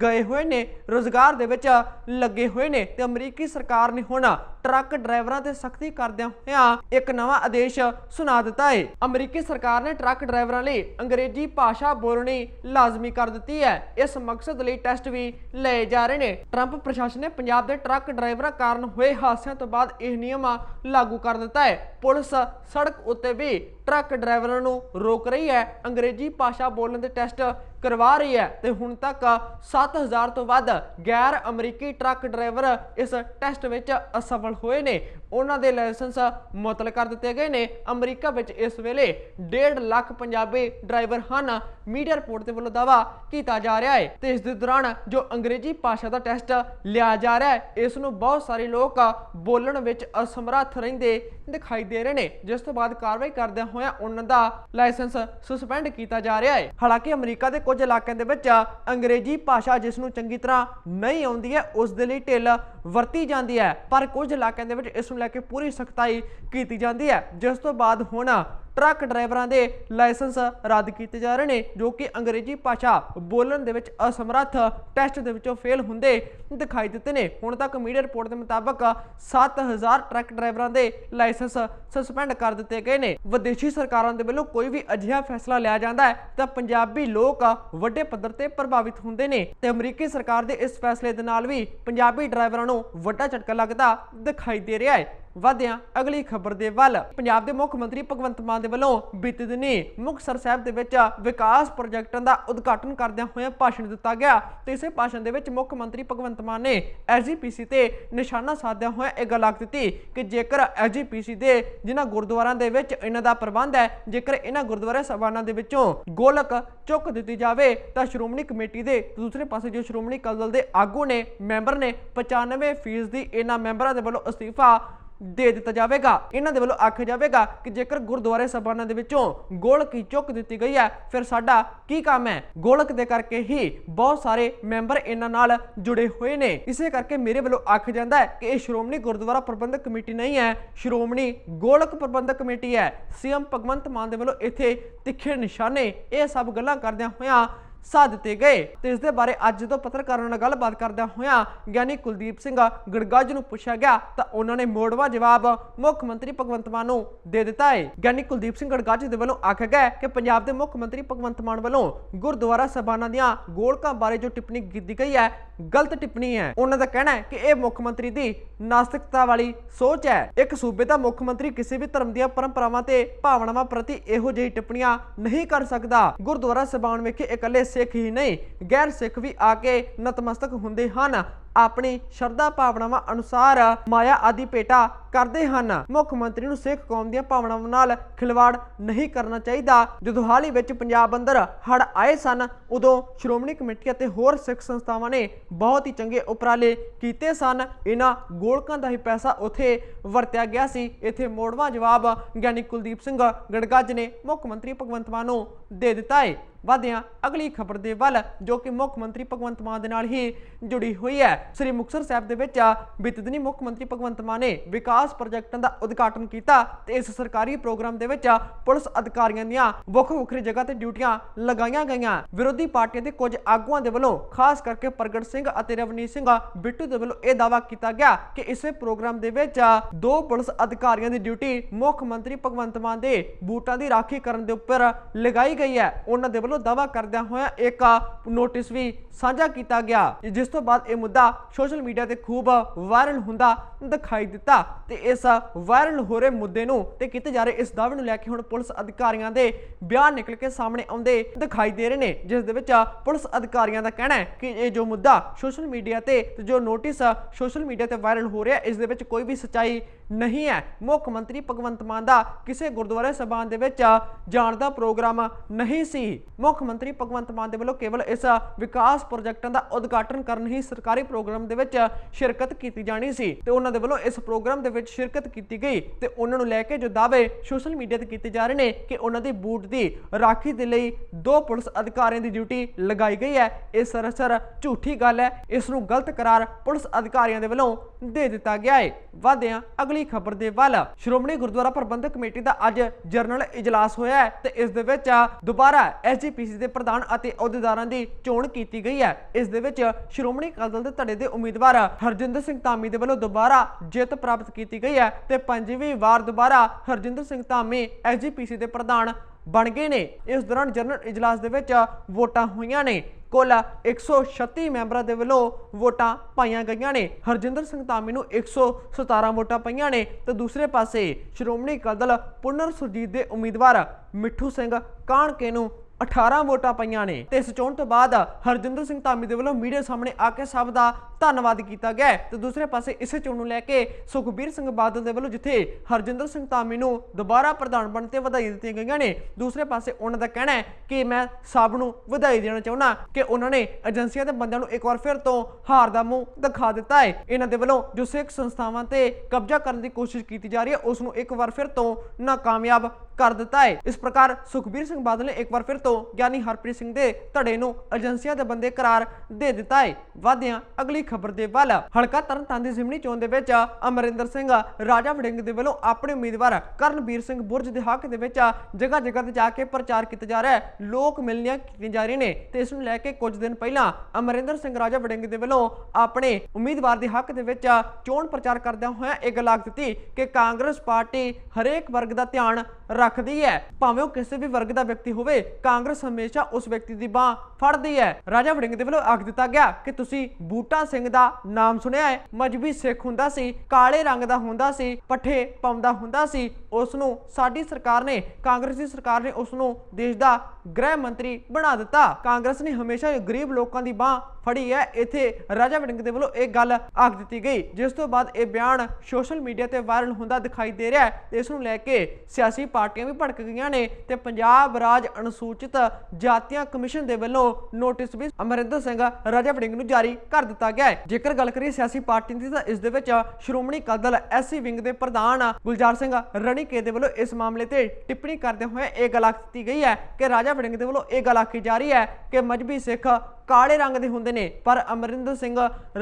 Speaker 1: ਗਏ ਹੋਏ ਨੇ, ਰੋਜ਼ਗਾਰ ਦੇ ਵਿੱਚ ਲੱਗੇ ਹੋਏ ਨੇ ਤੇ ਅਮਰੀਕੀ ਸਰਕਾਰ ਨੇ ਹੁਣ ਟਰੱਕ ਡਰਾਈਵਰਾਂ ਤੇ ਸਖਤੀ ਕਰਦਿਆਂ ਹੋਇਆਂ ਇੱਕ ਨਵਾਂ ਆਦੇਸ਼ ਸੁਣਾ ਦਿੱਤਾ ਹੈ। ਅਮਰੀਕੀ ਸਰਕਾਰ ਨੇ ਟਰੱਕ ਡਰਾਈਵਰਾਂ ਲਈ ਅੰਗਰੇਜ਼ੀ ਭਾਸ਼ਾ ਬੋਲਣੀ ਲਾਜ਼ਮੀ ਕਰ ਦਿੱਤੀ ਹੈ। ਇਸ ਮਕਸਦ ਲਈ ਟੈਸਟ ਵੀ ਲਏ ਜਾ ਰਹੇ ਨੇ। ਟਰੰਪ ਪ੍ਰਸ਼ਾਸਨ ਨੇ ਪੰਜਾਬ ਦੇ ਟਰੱਕ ਡਰਾਈਵਰਾਂ ਕਾਰਨ ਹੋਏ ਹਾਦਸਿਆਂ ਤੋਂ ਬਾਅਦ ਇਹ ਨਿਯਮ ਲਾਗੂ ਕਰ ਦਿੱਤਾ ਹੈ। ਪੁਲਿਸ ਸੜਕ ਉੱਤੇ ਵੀ ਟਰੱਕ ਡਰਾਈਵਰਾਂ ਨੂੰ ਰੋਕ ਰਹੀ ਹੈ, ਅੰਗਰੇਜ਼ੀ ਭਾਸ਼ਾ ਬੋਲਣ ਦੇ ਟੈਸਟ ਕਰਵਾ ਰਹੀ ਹੈ ਤੇ ਹੁਣ ਤੱਕ 7000 ਤੋਂ ਵੱਧ ਗੈਰ ਅਮਰੀਕੀ ਟਰੱਕ ਡਰਾਈਵਰ ਇਸ ਟੈਸਟ ਵਿੱਚ ਅਸਫਲ ਹੋਏ ਨੇ। ਉਹਨਾਂ ਦੇ ਲਾਇਸੈਂਸ ਮੁਅੱਤਲ ਕਰ ਦਿੱਤੇ ਗਏ ਨੇ। ਅਮਰੀਕਾ ਵਿੱਚ ਇਸ ਵੇਲੇ 1.5 ਲੱਖ ਪੰਜਾਬੀ ਡਰਾਈਵਰ ਹਨ। ਮੀਡੀਆ ਰਿਪੋਰਟ ਦੇ ਵੱਲੋਂ ਦਾਵਾ ਕੀਤਾ ਜਾ ਰਿਹਾ ਹੈ ਤੇ ਇਸ ਦੇ ਦੌਰਾਨ ਜੋ ਅੰਗਰੇਜ਼ੀ ਭਾਸ਼ਾ ਦਾ ਟੈਸਟ ਲਿਆ ਜਾ ਰਿਹਾ ਹੈ, ਇਸ ਨੂੰ ਬਹੁਤ ਸਾਰੇ ਲੋਕ ਬੋਲਣ ਵਿੱਚ ਅਸਮਰੱਥ ਰਹਿੰਦੇ ਦਿਖਾਈ ਦੇ ਰਹੇ ਨੇ। ਜਿਸ ਤੋਂ ਬਾਅਦ ਕਾਰਵਾਈ ਕਰਦਿਆਂ ਹੋਇਆਂ ਉਹਨਾਂ ਦਾ ਲਾਇਸੈਂਸ ਸਸਪੈਂਡ ਕੀਤਾ ਜਾ ਰਿਹਾ ਹੈ। ਹਾਲਾਂਕਿ ਅਮਰੀਕਾ ਦੇ ਕੁਝ ਇਲਾਕਿਆਂ ਦੇ ਵਿੱਚ ਅੰਗਰੇਜ਼ੀ ਭਾਸ਼ਾ ਜਿਸ ਨੂੰ ਚੰਗੀ ਤਰ੍ਹਾਂ ਨਹੀਂ ਆਉਂਦੀ ਹੈ, ਉਸ ਦੇ ਲਈ ਢਿੱਲ ਵਰਤੀ ਜਾਂਦੀ ਹੈ। ਪਰ ਕੁਝ ਇਲਾਕਿਆਂ ਦੇ ਵਿੱਚ ਇਸ ਨੂੰ ਲੈ ਕੇ ਪੂਰੀ ਸਖਤਾਈ ਕੀਤੀ ਜਾਂਦੀ ਹੈ। ਜਿਸ ਤੋਂ ਬਾਅਦ ਹੁਣ ਟਰੱਕ ਡਰਾਈਵਰਾਂ ਦੇ ਲਾਇਸੈਂਸ ਰੱਦ ਕੀਤੇ ਜਾ ਰਹੇ ਨੇ, ਜੋ ਕਿ ਅੰਗਰੇਜ਼ੀ ਭਾਸ਼ਾ ਬੋਲਣ ਦੇ ਵਿੱਚ ਅਸਮਰੱਥ, ਟੈਸਟ ਦੇ ਵਿੱਚੋਂ ਫੇਲ ਹੁੰਦੇ ਦਿਖਾਈ ਦਿੱਤੇ ਨੇ। ਹੁਣ ਤੱਕ ਮੀਡੀਆ ਰਿਪੋਰਟ ਦੇ ਮੁਤਾਬਕ 7000 ਟਰੱਕ ਡਰਾਈਵਰਾਂ ਦੇ ਲਾਇਸੈਂਸ ਸਸਪੈਂਡ ਕਰ ਦਿੱਤੇ ਗਏ ਨੇ। ਵਿਦੇਸ਼ੀ ਸਰਕਾਰਾਂ ਦੇ ਵੱਲੋਂ ਕੋਈ ਵੀ ਅਜਿਹਾ ਫੈਸਲਾ ਲਿਆ ਜਾਂਦਾ ਹੈ, ਤਾਂ ਪੰਜਾਬੀ ਲੋਕ ਵੱਡੇ ਪੱਧਰ ਤੇ ਪ੍ਰਭਾਵਿਤ ਹੁੰਦੇ ਨੇ ਤੇ ਅਮਰੀਕੀ ਸਰਕਾਰ ਦੇ ਇਸ ਫੈਸਲੇ ਦੇ ਨਾਲ ਵੀ ਪੰਜਾਬੀ ਡਰਾਈਵਰਾਂ ਨੂੰ ਵੱਡਾ ਝਟਕਾ ਲੱਗਦਾ ਦਿਖਾਈ ਦੇ ਰਿਹਾ ਹੈ। ਵਧਿਆਂ ਅਗਲੀ ਖਬਰ ਦੇ ਵੱਲ। ਪੰਜਾਬ ਦੇ ਮੁੱਖ ਮੰਤਰੀ ਭਗਵੰਤ ਮਾਨ ਦੇ ਵੱਲੋਂ ਬੀਤੇ ਦਿਨੀ ਮੁਕਤਸਰ ਸਾਹਿਬ ਦੇ ਵਿੱਚ ਵਿਕਾਸ ਪ੍ਰੋਜੈਕਟਾਂ ਦਾ ਉਦਘਾਟਨ ਕਰਦਿਆਂ ਹੋਇਆਂ ਭਾਸ਼ਣ ਦਿੱਤਾ ਗਿਆ ਤੇ ਇਸੇ ਭਾਸ਼ਣ ਦੇ ਵਿੱਚ ਮੁੱਖ ਮੰਤਰੀ ਭਗਵੰਤ ਮਾਨ ਨੇ ਐਸਜੀਪੀਸੀ ਤੇ ਨਿਸ਼ਾਨਾ ਸਾਧਦਿਆਂ ਹੋਇਆਂ ਇਹ ਗੱਲ ਆਖ ਦਿੱਤੀ ਕਿ ਜੇਕਰ ਐਸਜੀਪੀਸੀ ਦੇ ਜਿਨ੍ਹਾਂ ਗੁਰਦੁਆਰਾਂ ਦੇ ਵਿੱਚ ਇਹਨਾਂ ਦਾ ਪ੍ਰਬੰਧ ਹੈ, ਜੇਕਰ ਇਹਨਾਂ ਗੁਰਦੁਆਰਾ ਸਭਾਨਾਂ ਦੇ ਵਿੱਚੋਂ ਗੋਲਕ ਚੁੱਕ ਦਿੱਤੀ ਜਾਵੇ, ਤਾਂ ਸ਼੍ਰੋਮਣੀ ਕਮੇਟੀ ਦੇ ਦੂਸਰੇ ਪਾਸੇ ਜੋ ਸ਼੍ਰੋਮਣੀ ਅਕਾਲੀ ਦਲ ਦੇ ਆਗੂ ਨੇ, ਮੈਂਬਰ ਨੇ 95% ਫੀਸਦੀ ਇਹਨਾਂ ਮੈਂਬਰਾਂ ਦੇ ਵੱਲੋਂ ਅਸਤੀਫਾ ਦੇ ਦਿੱਤਾ ਜਾਵੇਗਾ। ਇਹਨਾਂ ਦੇ ਵੱਲੋਂ ਆਖਿਆ ਜਾਵੇਗਾ ਕਿ ਜੇਕਰ ਗੁਰਦੁਆਰੇ ਸਭਾਨਾਂ ਦੇ ਵਿੱਚੋਂ ਗੋਲਕ ਚੁੱਕ ਦਿੱਤੀ ਗਈ ਹੈ, ਫਿਰ ਸਾਡਾ ਕੀ ਕੰਮ ਹੈ? ਗੋਲਕ ਦੇ ਕਰਕੇ ਹੀ ਬਹੁਤ ਸਾਰੇ ਮੈਂਬਰ ਇਹਨਾਂ ਨਾਲ ਜੁੜੇ ਹੋਏ ਨੇ। ਇਸੇ ਕਰਕੇ ਮੇਰੇ ਵੱਲੋਂ ਆਖਿਆ ਜਾਂਦਾ ਹੈ ਕਿ ਇਹ ਸ਼੍ਰੋਮਣੀ ਗੁਰਦੁਆਰਾ ਪ੍ਰਬੰਧਕ ਕਮੇਟੀ ਨਹੀਂ ਹੈ, ਸ਼੍ਰੋਮਣੀ ਗੋਲਕ ਪ੍ਰਬੰਧਕ ਕਮੇਟੀ ਹੈ। ਸੀਐਮ ਭਗਵੰਤ ਮਾਨ ਦੇ ਵੱਲੋਂ ਇੱਥੇ ਤਿੱਖੇ ਨਿਸ਼ਾਨੇ ਇਹ ਸਭ ਗੱਲਾਂ ਕਰਦਿਆਂ ਹੋਇਆਂ ਸਾਧ ਦਿੱਤੇ ਗਏ। ਤੇ ਇਸ ਦੇ ਬਾਰੇ ਅੱਜ ਜਦੋਂ ਪੱਤਰਕਾਰਾਂ ਨਾਲ ਗੱਲਬਾਤ ਕਰਦਿਆਂ ਹੋਇਆਂ ਗਿਆਨੀ ਕੁਲਦੀਪ ਸਿੰਘ ਗੜਗੱਜ ਨੂੰ ਪੁੱਛਿਆ ਗਿਆ, ਤਾਂ ਉਹਨਾਂ ਨੇ ਮੋੜਵਾ ਜਵਾਬ ਮੁੱਖ ਮੰਤਰੀ ਭਗਵੰਤ ਮਾਨ ਨੂੰ ਦੇ ਦਿੱਤਾ ਹੈ ਗਿਆਨੀ ਕੁਲਦੀਪ ਸਿੰਘ ਗੜਗੱਜ ਦੇ ਵੱਲੋਂ ਆਖਿਆ ਗਿਆ ਕਿ ਪੰਜਾਬ ਦੇ ਮੁੱਖ ਮੰਤਰੀ ਭਗਵੰਤ ਮਾਨ ਵੱਲੋਂ ਗੁਰਦੁਆਰਾ ਸਭਾਨਾਂ ਦੀਆਂ ਗੋਲਕਾਂ ਬਾਰੇ ਜੋ ਟਿੱਪਣੀ ਕੀਤੀ ਗਈ ਹੈ, ਗਲਤ ਟਿੱਪਣੀ ਹੈ। ਉਹਨਾਂ ਦਾ ਕਹਿਣਾ ਹੈ ਕਿ ਇਹ ਮੁੱਖ ਮੰਤਰੀ ਦੀ ਨਾਸਤਿਕਤਾ ਵਾਲੀ ਸੋਚ ਹੈ। ਇੱਕ ਸੂਬੇ ਦਾ ਮੁੱਖ ਮੰਤਰੀ ਕਿਸੇ ਵੀ ਧਰਮ ਦੀਆਂ ਪਰੰਪਰਾਵਾਂ ਤੇ ਭਾਵਨਾਵਾਂ ਪ੍ਰਤੀ ਇਹੋ ਜਿਹੀ ਟਿੱਪਣੀਆਂ ਨਹੀਂ ਕਰ ਸਕਦਾ। ਗੁਰਦੁਆਰਾ ਸਭਾਨ ਵਿਖੇ ਇਕੱਲੇ ਸਿੱਖ ਹੀ ਨਹੀਂ ਗੈਰ ਸਿੱਖ ਵੀ ਆ ਕੇ ਨਤਮਸਤਕ ਹੁੰਦੇ ਹਨ। ਆਪਣੀ ਸ਼ਰਧਾ ਭਾਵਨਾਵਾਂ ਅਨੁਸਾਰ ਮਾਇਆ ਆਦਿ ਭੇਟਾ ਕਰਦੇ ਹਨ। ਮੁੱਖ ਮੰਤਰੀ ਨੂੰ ਸਿੱਖ ਕੌਮ ਦੀਆਂ ਭਾਵਨਾਵਾਂ ਨਾਲ ਖਿਲਵਾੜ ਨਹੀਂ ਕਰਨਾ ਚਾਹੀਦਾ। ਜਦੋਂ ਹਾਲ ਹੀ ਵਿੱਚ ਪੰਜਾਬ ਅੰਦਰ ਹੜ ਆਏ ਸਨ, ਉਦੋਂ ਸ਼੍ਰੋਮਣੀ ਕਮੇਟੀ ਅਤੇ ਹੋਰ ਸਿੱਖ ਸੰਸਥਾਵਾਂ ਨੇ ਬਹੁਤ ਹੀ ਚੰਗੇ ਉਪਰਾਲੇ ਕੀਤੇ ਸਨ। ਇਹਨਾਂ ਗੋਲਕਾਂ ਦਾ ਹੀ ਪੈਸਾ ਉਥੇ ਵਰਤਿਆ ਗਿਆ ਸੀ। ਇੱਥੇ ਮੋੜਵਾ ਜਵਾਬ ਗਿਆਨੀ ਕੁਲਦੀਪ ਸਿੰਘ ਗੜਗੱਜ ਨੇ ਮੁੱਖ ਮੰਤਰੀ ਭਗਵੰਤ ਮਾਨ ਨੂੰ ਦੇ ਦਿੱਤਾ ਹੈ ਵਧਿਆਂ ਅਗਲੀ ਖਬਰ ਦੇ ਵੱਲ ਜੋ ਕਿ ਮੁੱਖ ਮੰਤਰੀ ਭਗਵੰਤ ਮਾਨ ਦੇ ਨਾਲ ਹੀ ਜੁੜੀ ਹੋਈ ਹੈ। ਸ੍ਰੀ ਮੁਕਤਸਰ ਸਾਹਿਬ ਦੇ ਵਿੱਚ ਬੀਤੇ ਦਿਨੀ ਮੁੱਖ ਮੰਤਰੀ ਭਗਵੰਤ ਮਾਨ ਨੇ ਵਿਕਾਸ ਪ੍ਰੋਜੈਕਟਾਂ ਦਾ ਉਦਘਾਟਨ ਕੀਤਾ ਤੇ ਇਸ ਸਰਕਾਰੀ ਪ੍ਰੋਗਰਾਮ ਦੇ ਵਿੱਚ ਪੁਲਿਸ ਅਧਿਕਾਰੀਆਂ ਦੀਆਂ ਵੱਖ ਵੱਖਰੀ ਜਗ੍ਹਾ ਤੇ ਡਿਊਟੀਆਂ ਲਗਾਈਆਂ ਗਈਆਂ। ਵਿਰੋਧੀ ਪਾਰਟੀਆਂ ਦੇ ਕੁਝ ਆਗੂਆਂ ਦੇ ਵੱਲੋਂ, ਖਾਸ ਕਰਕੇ ਪ੍ਰਗਟ ਸਿੰਘ ਅਤੇ ਰਵਨੀਤ ਸਿੰਘ ਬਿੱਟੂ ਦੇ ਵੱਲੋਂ ਇਹ ਦਾਅਵਾ ਕੀਤਾ ਗਿਆ ਕਿ ਇਸੇ ਪ੍ਰੋਗਰਾਮ ਦੇ ਵਿੱਚ ਦੋ ਪੁਲਿਸ ਅਧਿਕਾਰੀਆਂ ਦੀ ਡਿਊਟੀ ਮੁੱਖ ਮੰਤਰੀ ਭਗਵੰਤ ਮਾਨ ਦੇ ਬੂਟਾਂ ਦੀ ਰਾਖੀ ਕਰਨ ਦੇ ਉੱਪਰ ਲਗਾਈ ਗਈ ਹੈ। ਉਹਨਾਂ ਦੇ ਵੱਲੋਂ ਦਾਵਾ ਕਰਦਿਆਂ ਹੋਇਆ ਇੱਕ ਨੋਟਿਸ ਵੀ ਸਾਂਝਾ ਕੀਤਾ ਗਿਆ, ਜਿਸ ਤੋਂ ਬਾਅਦ ਇਹ ਮੁੱਦਾ ਸੋਸ਼ਲ ਮੀਡੀਆ ਤੇ ਖੂਬ ਵਾਇਰਲ ਹੁੰਦਾ ਦਿਖਾਈ ਦਿੱਤਾ ਤੇ ਇਸ ਵਾਇਰਲ ਹੋ ਰਹੇ ਮੁੱਦੇ ਨੂੰ ਤੇ ਕੀਤੇ ਜਾ ਰਹੇ ਇਸ ਦਾਅਵੇ ਨੂੰ ਲੈ ਕੇ ਹੁਣ ਪੁਲਿਸ ਅਧਿਕਾਰੀਆਂ ਦੇ ਬਿਆਨ ਨਿਕਲ ਕੇ ਸਾਹਮਣੇ ਆਉਂਦੇ ਦਿਖਾਈ ਦੇ ਰਹੇ ਨੇ, ਜਿਸ ਦੇ ਵਿੱਚ ਪੁਲਿਸ ਅਧਿਕਾਰੀਆਂ ਦਾ ਕਹਿਣਾ ਹੈ ਕਿ ਇਹ ਜੋ ਮੁੱਦਾ ਸੋਸ਼ਲ ਮੀਡੀਆ ਤੇ ਤੇ ਜੋ ਨੋਟਿਸ ਸੋਸ਼ਲ ਮੀਡੀਆ ਤੇ ਵਾਇਰਲ ਹੋ ਰਿਹਾ, ਇਸ ਦੇ ਵਿੱਚ ਕੋਈ ਵੀ ਸਚਾਈ ਨਹੀਂ ਹੈ। ਮੁੱਖ ਮੰਤਰੀ ਭਗਵੰਤ ਮਾਨ ਦਾ ਕਿਸੇ ਗੁਰਦੁਆਰੇ ਸਭਾਨ ਦੇ ਵਿੱਚ ਜਾਣ ਦਾ ਪ੍ਰੋਗਰਾਮ ਨਹੀਂ ਸੀ। ਮੁੱਖ ਮੰਤਰੀ ਭਗਵੰਤ ਮਾਨ ਦੇ ਵੱਲੋਂ ਕੇਵਲ ਇਸ ਵਿਕਾਸ ਪ੍ਰੋਜੈਕਟਾਂ ਦਾ ਉਦਘਾਟਨ ਕਰਨ ਹੀ ਸਰਕਾਰੀ ਪ੍ਰੋਗਰਾਮ ਦੇ ਵਿੱਚ ਸ਼ਿਰਕਤ ਕੀਤੀ ਜਾਣੀ ਸੀ ਤੇ ਉਹਨਾਂ ਦੇ ਵੱਲੋਂ ਇਸ ਪ੍ਰੋਗਰਾਮ ਦੇ ਵਿੱਚ ਸ਼ਿਰਕਤ ਕੀਤੀ ਗਈ ਤੇ ਉਹਨਾਂ ਨੂੰ ਲੈ ਕੇ ਜੋ ਦਾਅਵੇ ਸੋਸ਼ਲ ਮੀਡੀਆ ਤੇ ਕੀਤੇ ਜਾ ਰਹੇ ਨੇ ਕਿ ਉਹਨਾਂ ਦੀ ਬੂਟ ਦੀ ਰਾਖੀ ਦੇ ਲਈ ਦੋ ਪੁਲਿਸ ਅਧਿਕਾਰੀਆਂ ਦੀ ਡਿਊਟੀ ਲਗਾਈ ਗਈ ਹੈ। ਇਹ ਸਰਾਸਰ ਝੂਠੀ ਗੱਲ ਹੈ। ਇਸ ਨੂੰ ਗਲਤ ਕਰਾਰ ਪੁਲਿਸ ਅਧਿਕਾਰੀਆਂ ਦੇ ਵੱਲੋਂ ਦੇ ਦਿੱਤਾ ਗਿਆ ਹੈ। ਵਧਿਆਂ ਅਗਲੀ ਖਬਰ ਦੇ ਵੱਲ ਸ਼੍ਰੋਮਣੀ ਗੁਰਦੁਆਰਾ ਪ੍ਰਬੰਧਕ ਕਮੇਟੀ ਦਾ ਅੱਜ ਜਰਨਲ ਇਜਲਾਸ ਹੋਇਆ ਹੈ ਤੇ ਇਸ ਦੇ ਵਿੱਚ ਦੁਬਾਰਾ ਐਸਜੀਪੀਸੀ ਦੇ ਪ੍ਰਧਾਨ ਅਤੇ ਅਹੁਦੇਦਾਰਾਂ ਦੀ ਚੋਣ ਕੀਤੀ ਗਈ ਹੈ। ਇਸ ਦੇ ਵਿੱਚ ਸ਼੍ਰੋਮਣੀ ਅਕਾਲੀ ਦਲ ਦੇ ਧੜੇ ਦੇ ਉਮੀਦਵਾਰ ਹਰਜਿੰਦਰ ਸਿੰਘ ਧਾਮੀ ਦੇ ਵੱਲੋਂ ਦੁਬਾਰਾ ਜਿੱਤ ਪ੍ਰਾਪਤ ਕੀਤੀ ਗਈ ਹੈ ਤੇ ਪੰਜਵੀਂ ਵਾਰ ਦੁਬਾਰਾ ਹਰਜਿੰਦਰ ਸਿੰਘ ਧਾਮੀ ਐਸਜੀਪੀਸੀ ਦੇ ਪ੍ਰਧਾਨ ਬਣ ਗਏ ਨੇ। ਇਸ ਦੌਰਾਨ ਜਨਰਲ ਇਜਲਾਸ ਦੇ ਵਿੱਚ ਵੋਟਾਂ ਹੋਈਆਂ ਨੇ। ਕੁੱਲ 136 ਮੈਂਬਰਾਂ ਦੇ ਵੱਲੋਂ ਵੋਟਾਂ ਪਾਈਆਂ ਗਈਆਂ ਨੇ। ਹਰਜਿੰਦਰ ਸਿੰਘ ਧਾਮੀ ਨੂੰ 117 ਵੋਟਾਂ ਪਈਆਂ ਨੇ ਤੇ ਦੂਸਰੇ ਪਾਸੇ ਸ਼੍ਰੋਮਣੀ ਅਕਾਲੀ ਦਲ ਪੁਨਰ ਸੁਰਜੀਤ ਦੇ ਉਮੀਦਵਾਰ ਮਿੱਠੂ ਸਿੰਘ ਕਾਣਕੇ ਨੂੰ 18 ਵੋਟਾਂ ਪਈਆਂ ਨੇ। ਤੇ ਇਸ ਚੋਣ ਤੋਂ ਬਾਅਦ ਹਰਜਿੰਦਰ ਸਿੰਘ ਧਾਮੀ ਦੇ ਵੱਲੋਂ ਮੀਡੀਆ ਸਾਹਮਣੇ ਆ ਕੇ ਸਭ ਦਾ ਧੰਨਵਾਦ ਕੀਤਾ ਗਿਆ ਹੈ। ਤੇ ਦੂਸਰੇ ਪਾਸੇ ਇਸੇ ਚੋਣ ਨੂੰ ਲੈ ਕੇ ਸੁਖਬੀਰ ਸਿੰਘ ਬਾਦਲ ਦੇ ਵੱਲੋਂ ਜਿੱਥੇ ਹਰਜਿੰਦਰ ਸਿੰਘ ਧਾਮੀ ਨੂੰ ਦੁਬਾਰਾ ਪ੍ਰਧਾਨ ਬਣਨ ਤੇ ਵਧਾਈ ਦਿੱਤੀਆਂ ਗਈਆਂ ਨੇ, ਦੂਸਰੇ ਪਾਸੇ ਉਹਨਾਂ ਦਾ ਕਹਿਣਾ ਹੈ ਕਿ ਮੈਂ ਸਭ ਨੂੰ ਵਧਾਈ ਦੇਣਾ ਚਾਹੁੰਦਾ ਕਿ ਉਹਨਾਂ ਨੇ ਏਜੰਸੀਆਂ ਦੇ ਬੰਦਿਆਂ ਨੂੰ ਇੱਕ ਵਾਰ ਫਿਰ ਤੋਂ ਹਾਰ ਦਾ ਮੂੰਹ ਦਿਖਾ ਦਿੱਤਾ ਹੈ। ਇਹਨਾਂ ਦੇ ਵੱਲੋਂ ਜੋ ਸਿੱਖ ਸੰਸਥਾਵਾਂ ਤੇ ਕਬਜ਼ਾ ਕਰਨ ਦੀ ਕੋਸ਼ਿਸ਼ ਕੀਤੀ ਜਾ ਰਹੀ ਹੈ, ਉਸ ਨੂੰ ਇੱਕ ਵਾਰ ਫਿਰ ਤੋਂ ਨਾਕਾਮਯਾਬ ਕਰ ਦਿੱਤਾ ਹੈ। ਇਸ ਪ੍ਰਕਾਰ ਸੁਖਬੀਰ ਸਿੰਘ ਬਾਦਲ ਨੇ ਇੱਕ ਵਾਰ ਫਿਰ ਤੋਂ ਗਿਆਨੀ ਹਰਪ੍ਰੀਤ ਸਿੰਘ ਦੇ ਧੜੇ ਨੂੰ ਏਜੰਸੀਆਂ ਦੇ ਬੰਦੇ ਕਰਾਰ ਦੇ ਦਿੱਤਾ ਹੈ। ਵਾਦਿਆਂ ਅਗਲੀ ਖਬਰ ਦੇ ਵੱਲ, ਹਲਕਾ ਤਰਨਤਾਰਨ ਦੀ ਜ਼ਿਮਨੀ ਚੋਣ ਦੇ ਵਿੱਚ ਅਮਰਿੰਦਰ ਸਿੰਘ ਰਾਜਾ ਵੜਿੰਗ ਦੇ ਵੱਲੋਂ ਆਪਣੇ ਉਮੀਦਵਾਰ ਕਰਨਵੀਰ ਸਿੰਘ ਬੁਰਜ ਦੇ ਹੱਕ ਦੇ ਵਿੱਚ ਜਗ੍ਹਾ ਜਗ੍ਹਾ ਤੇ ਜਾ ਕੇ ਪ੍ਰਚਾਰ ਕੀਤਾ ਜਾ ਰਿਹਾ ਹੈ। ਲੋਕ ਮਿਲਣੀਆਂ ਕੀਤੀਆਂ ਜਾ ਰਹੀਆਂ ਨੇ ਤੇ ਇਸ ਨੂੰ ਲੈ ਕੇ ਕੁਝ ਦਿਨ ਪਹਿਲਾਂ ਅਮਰਿੰਦਰ ਸਿੰਘ ਰਾਜਾ ਵੜਿੰਗ ਦੇ ਵੱਲੋਂ ਆਪਣੇ ਉਮੀਦਵਾਰ ਦੇ ਹੱਕ ਦੇ ਵਿੱਚ ਚੋਣ ਪ੍ਰਚਾਰ ਕਰਦਿਆਂ ਹੋਇਆਂ ਇਹ ਗੱਲ ਆਖ ਦਿੱਤੀ ਕਿ ਕਾਂਗਰਸ ਪਾਰਟੀ ਹਰੇਕ ਵਰਗ ਦਾ ਧਿਆਨ ਰੱਖ ਰੱਖਦੀ ਹੈ। ਭਾਵੇਂ ਉਹ ਕਿਸੇ ਵੀ ਵਰਗ ਦਾ ਵਿਅਕਤੀ ਹੋਵੇ, ਕਾਂਗਰਸ ਹਮੇਸ਼ਾ ਉਸ ਵਿਅਕਤੀ ਦੀ ਬਾਹ ਫੜਦੀ ਹੈ। ਰਾਜਾ ਵੜਿੰਗ ਦੇ ਵੱਲੋਂ ਆਖ ਦਿੱਤਾ ਗਿਆ ਕਿ ਤੁਸੀਂ ਬੂਟਾ ਸਿੰਘ ਦਾ ਨਾਮ ਸੁਣਿਆ ਹੈ। ਮਜਬੀ ਸਿੱਖ ਹੁੰਦਾ ਸੀ, ਕਾਲੇ ਰੰਗ ਦਾ ਹੁੰਦਾ ਸੀ, ਪੱਠੇ ਪਾਉਂਦਾ ਹੁੰਦਾ ਸੀ। ਉਸ ਨੂੰ ਸਾਡੀ ਸਰਕਾਰ ਨੇ, ਕਾਂਗਰਸ ਦੀ ਸਰਕਾਰ ਨੇ ਉਸ ਨੂੰ ਦੇਸ਼ ਦਾ ਗ੍ਰਹਿ ਮੰਤਰੀ ਬਣਾ ਦਿੱਤਾ। ਕਾਂਗਰਸ ਨੇ ਹਮੇਸ਼ਾ ਗਰੀਬ ਲੋਕਾਂ ਦੀ ਬਾਹ ਫੜੀ ਹੈ। ਇੱਥੇ ਰਾਜਾ ਵੜਿੰਗ ਦੇ ਵੱਲੋਂ ਇਹ ਗੱਲ ਆਖ ਦਿੱਤੀ ਗਈ, ਜਿਸ ਤੋਂ ਬਾਅਦ ਇਹ ਬਿਆਨ ਸੋਸ਼ਲ ਮੀਡੀਆ ਤੇ ਵਾਇਰਲ ਹੁੰਦਾ ਦਿਖਾਈ ਦੇ ਰਿਹਾ ਹੈ। ਇਸ ਨੂੰ ਲੈ ਕੇ ਸਿਆਸੀ ਪਾਰਟੀ ਪਾਰਟੀਆਂ ਵੀ ਭੜਕ ਗਈਆਂ ਨੇ ਤੇ ਪੰਜਾਬ ਰਾਜ ਅਨੁਸੂਚਿਤ ਜਾਤੀਆਂ ਕਮਿਸ਼ਨ ਦੇ ਵੱਲੋਂ ਨੋਟਿਸ ਵੀ ਅਮਰਿੰਦਰ ਸਿੰਘ ਰਾਜਾ ਵੜਿੰਗ ਨੂੰ ਜਾਰੀ ਕਰ ਦਿੱਤਾ ਗਿਆ ਹੈ। ਜੇਕਰ ਗੱਲ ਕਰੀਏ ਸਿਆਸੀ ਪਾਰਟੀ ਦੀ ਤਾਂ ਇਸ ਦੇ ਵਿੱਚ ਸ਼੍ਰੋਮਣੀ ਅਕਾਲੀ ਐਸਸੀ ਵਿੰਗ ਦੇ ਪ੍ਰਧਾਨ ਗੁਲਜ਼ਾਰ ਸਿੰਘ ਰਣੀਕੇ ਦੇ ਵੱਲੋਂ ਇਸ ਮਾਮਲੇ ਤੇ ਟਿੱਪਣੀ ਕਰਦੇ ਹੋਏ ਇਹ ਗੱਲ ਆਖ ਗਈ ਹੈ ਕਿ ਰਾਜਾ ਵੜਿੰਗ ਦੇ ਵੱਲੋਂ ਇਹ ਗੱਲ ਆਖੀ ਜਾ ਰਹੀ ਹੈ ਕਿ ਮਜਬੀ ਸਿੱਖ ਕਾਲੇ ਰੰਗ ਦੇ ਹੁੰਦੇ ਨੇ, ਪਰ ਅਮਰਿੰਦਰ ਸਿੰਘ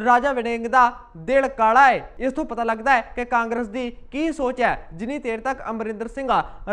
Speaker 1: ਰਾਜਾ ਵੜਿੰਗ ਦਾ ਦਿਲ ਕਾਲਾ ਹੈ। ਇਸ ਤੋਂ ਪਤਾ ਲੱਗਦਾ ਹੈ ਕਿ ਕਾਂਗਰਸ ਦੀ ਕੀ ਸੋਚ ਹੈ। ਜਿੰਨੀ ਦੇਰ ਤੱਕ ਅਮਰਿੰਦਰ ਸਿੰਘ